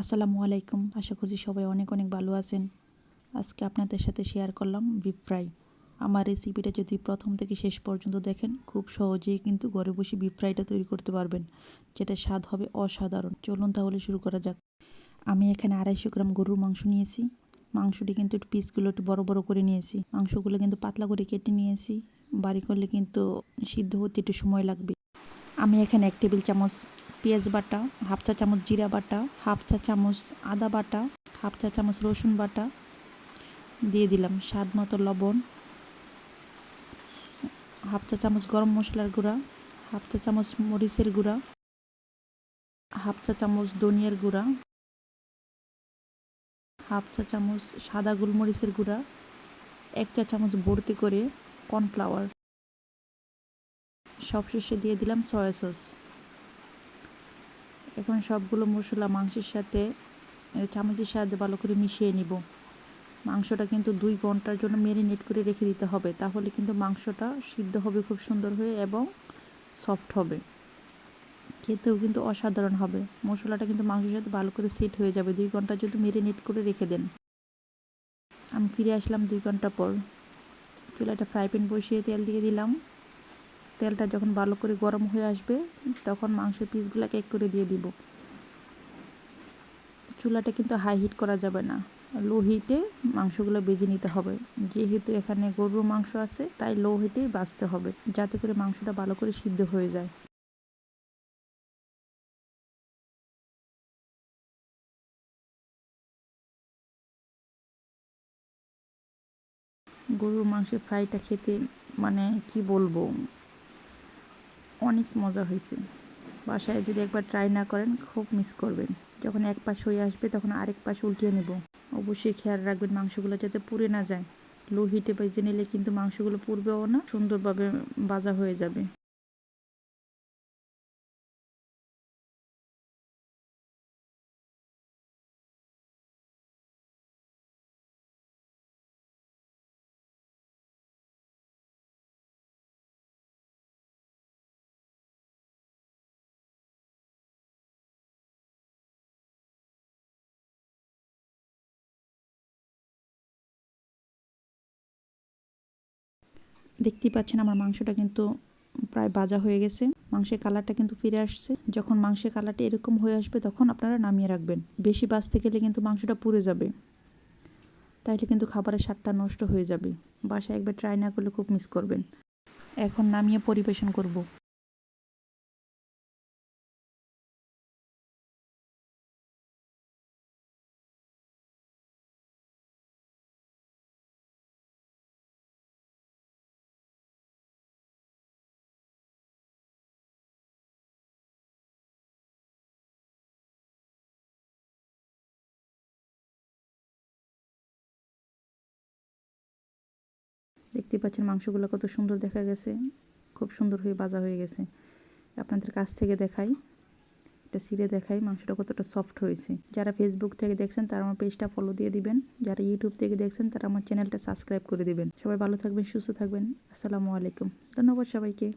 আসসালামু আলাইকুম। আশা করছি সবাই অনেক অনেক ভালো আছেন। আজকে আপনাদের সাথে শেয়ার করলাম বিফ ফ্রাই আমার রেসিপিটা যদি প্রথম থেকে শেষ পর্যন্ত দেখেন, খুব সহজেই কিন্তু ঘরে বসে বিফ ফ্রাইটা তৈরি করতে পারবেন, যেটা স্বাদ হবে অসাধারণ। চলুন তাহলে শুরু করা যাক। আমি এখানে আড়াইশো গ্রাম গরুর মাংস নিয়েছি। মাংসটি কিন্তু একটু পিসগুলো একটু বড় বড় করে নিয়েছি। মাংসগুলো কিন্তু পাতলা করে কেটে নিয়েছি। বাড়ি করলে কিন্তু সিদ্ধ হতে একটু সময় লাগবে। আমি এখানে এক টেবিল চামচ পেঁয়াজ বাটা, হাফ চা চামচ জিরা বাটা, হাফ চা চামচ আদা বাটা, হাফ চা চামচ রসুন বাটা দিয়ে দিলাম স্বাদ মতো লবণ, হাফ চা চামচ গরম মশলার গুঁড়া, হাফ চা চামচ মরিচের গুঁড়া, হাফ চা চামচ ধনিয়ার গুঁড়া, হাফ চা চামচ সাদা গোলমরিচের গুঁড়া, এক চা চামচ ভর্তি করে কর্নফ্লাওয়ার। সবশেষে দিয়ে দিলাম সয়া সস। এখন সবগুলো মশলা মাংসের সাথে চামচের সাহায্যে ভালো করে মিশিয়ে নিব। মাংসটা কিন্তু দুই ঘণ্টার জন্য মেরিনেট করে রেখে দিতে হবে। তাহলে কিন্তু মাংসটা সিদ্ধ হবে খুব সুন্দর হয়ে এবং সফট হবে। খেতেও কিন্তু অসাধারণ হবে। মশলাটা কিন্তু মাংসের সাথে ভালো করে সেট হয়ে যাবে। দুই ঘণ্টা যদি মেরিনেট করে রেখে দেন। আমি ফিরে আসলাম দুই ঘণ্টা পর। চুলাটা ফ্রাই প্যান বসিয়ে তেল দিয়ে দিলাম। তেলটা যখন ভালো করে গরম হয়ে আসবে, তখন মাংসের পিসগুলোকে এক করে দিয়ে দিব। চুলাটা কিন্তু হাই হিট করা যাবে না। লো হিটে মাংসগুলো বেজে নিতে হবে। যেহেতু এখানে গরুর মাংস আছে, তাই লো হিটেই বাঁচতে হবে, যাতে করে মাংসটা ভালো করে সিদ্ধ হয়ে যায়। গরুর মাংসের ফ্রাইটা খেতে মানে কি বলব? অনেক মজা হয়েছে। বাসায় যদি একবার ট্রাই না করেন, খুব মিস করবেন। যখন এক পাশ হয়ে আসবে, তখন আরেক পাশ উল্টিয়ে নেব। অবশ্যই খেয়াল রাখবেন মাংসগুলো যাতে পুড়ে না যায়। লো হিটে বেজে নিলে কিন্তু মাংসগুলো পুড়বেও না, সুন্দরভাবে বাজা হয়ে যাবে। দেখতেই পাচ্ছেন আমার মাংসটা কিন্তু প্রায় বাজা হয়ে গেছে। মাংসের কালারটা কিন্তু ফিরে আসছে। যখন মাংসের কালারটা এরকম হয়ে আসবে, তখন আপনারা নামিয়ে রাখবেন। বেশি বাঁচতে গেলে কিন্তু মাংসটা পুড়ে যাবে। তাইলে কিন্তু খাবারের স্বাদটা নষ্ট হয়ে যাবে। বাসায় একবার ট্রাই না করলে খুব মিস করবেন। এখন নামিয়ে পরিবেশন করব। দেখতে পাচ্ছেন মাংসগুলো কত সুন্দর দেখা গেছে। খুব সুন্দর হয়ে বাজা হয়ে গেছে। আপনাদের কাছ থেকে দেখাই। এটা সিরে দেখাই মাংসটা কতটা সফট হয়েছে। যারা ফেসবুক থেকে দেখছেন, তারা আমার পেজটা ফলো দিয়ে দিবেন। যারা ইউটিউব থেকে দেখছেন, তারা আমার চ্যানেলটা সাবস্ক্রাইব করে দিবেন। সবাই ভালো থাকবেন, সুস্থ থাকবেন। আসসালামু আলাইকুম। ধন্যবাদ সবাইকে।